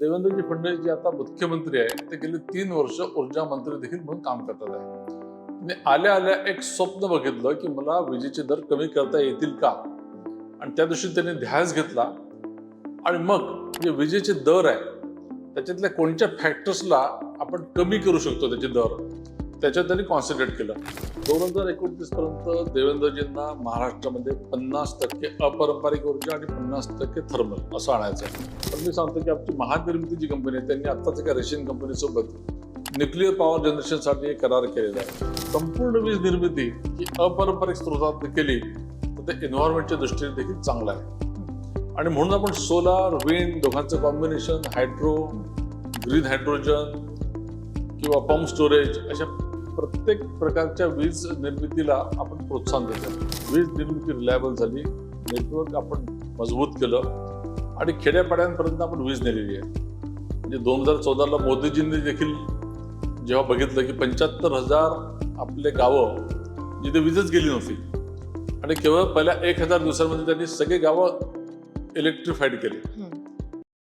देवेंद्रजी फडणवीस जे आता मुख्यमंत्री आहे ते गेले तीन वर्ष ऊर्जा मंत्री देखील म्हणून काम करतात आहे. मी आल्या आल्या एक स्वप्न बघितलं की मला विजेचे दर कमी करता येतील का? आणि त्या दिवशी त्यांनी ध्यास घेतला. आणि मग जे विजेचे दर आहे त्याच्यातल्या कोणत्या फॅक्टर्सला आपण कमी करू शकतो त्याचे दर? त्याच्यात त्यांनी कॉन्सन्ट्रेट केलं. दोन हजार एकोणतीस पर्यंत देवेंद्रजींना महाराष्ट्रामध्ये पन्नास टक्के अपारंपरिक ऊर्जा आणि पन्नास टक्के थर्मल असं आणायचं आहे. पण मी सांगतो की आमची महानिर्मिती जी कंपनी आहे त्यांनी आत्ताच एका रशियन कंपनीसोबत न्यूक्लिअर पॉवर जनरेशनसाठी एक करार केलेला आहे. संपूर्ण वीज निर्मिती ही अपारंपरिक स्रोतात केली तर ते एन्व्हायरमेंटच्या दृष्टीने देखील चांगलं आहे. आणि म्हणून आपण सोलार विंड दोघांचं कॉम्बिनेशन हायड्रो ग्रीन हायड्रोजन किंवा पंप स्टोरेज अशा प्रत्येक प्रकारच्या वीज निर्मितीला आपण प्रोत्साहन देतो. वीज निर्मिती रिलायबल झाली नेटवर्क आपण मजबूत केलं आणि खेड्यापाड्यांपर्यंत आपण वीज नेलेली आहे. म्हणजे दोन हजार चौदाला मोदीजींनी देखील जेव्हा बघितलं की पंच्याहत्तर हजार आपले गावं जिथे वीजच गेली नव्हती आणि केवळ पहिल्या एक हजार दिवसांमध्ये त्यांनी सगळे गावं इलेक्ट्रिफाईड केले.